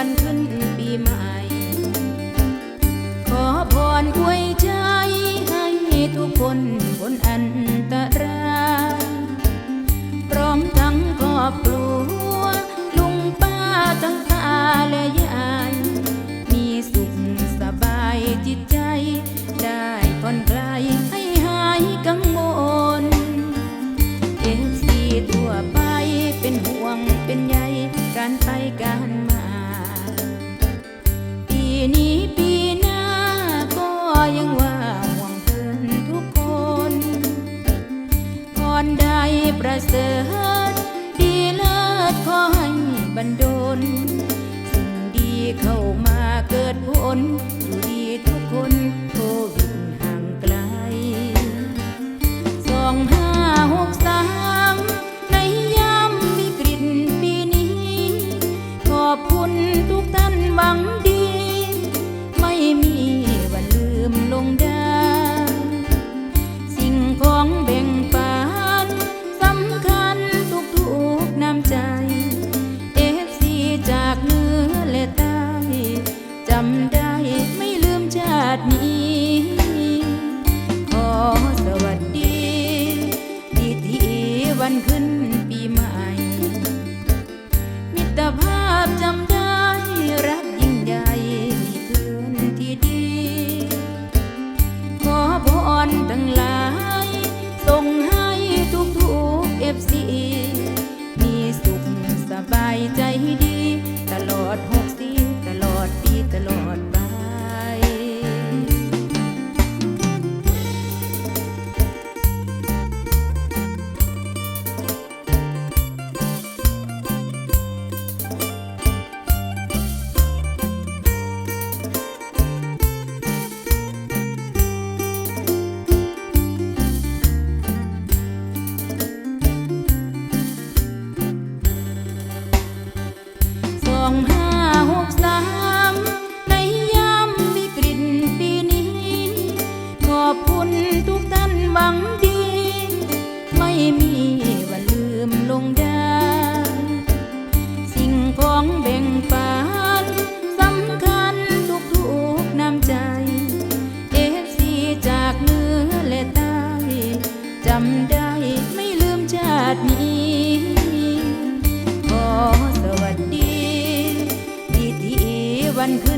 วันขึ้นปีใหม่ ขอพรอวยใจให้ทุกคนพ้นอันตรายพร้อมทั้งครอบครัว ลุงป้าทั้งตาและยาย มีสุขสบายจิตใจ ได้ผ่อนคลายให้หายกังวลเอฟซีทั่วไปเป็นห่วงเป็นใย รใดประเสริฐดีเลิศขอให้บันดลสิ่งดีเข้ามาเกิดผลอยู่ดีทุกคนโควิดห่างไกลสองห้าหกสามในยามวิกฤตปีนี้ ขอบคุณทุกท่านหวังดี วันขึ้นปีใหม่ มิตรภาพจำได้รักยิ่งใหญ่มีเพื่อนที่ดี ขอพรทั้งหลายส่งให้ทุกทุกเอฟซีาตินี้ ขอสวัสดีพิธีวันคืน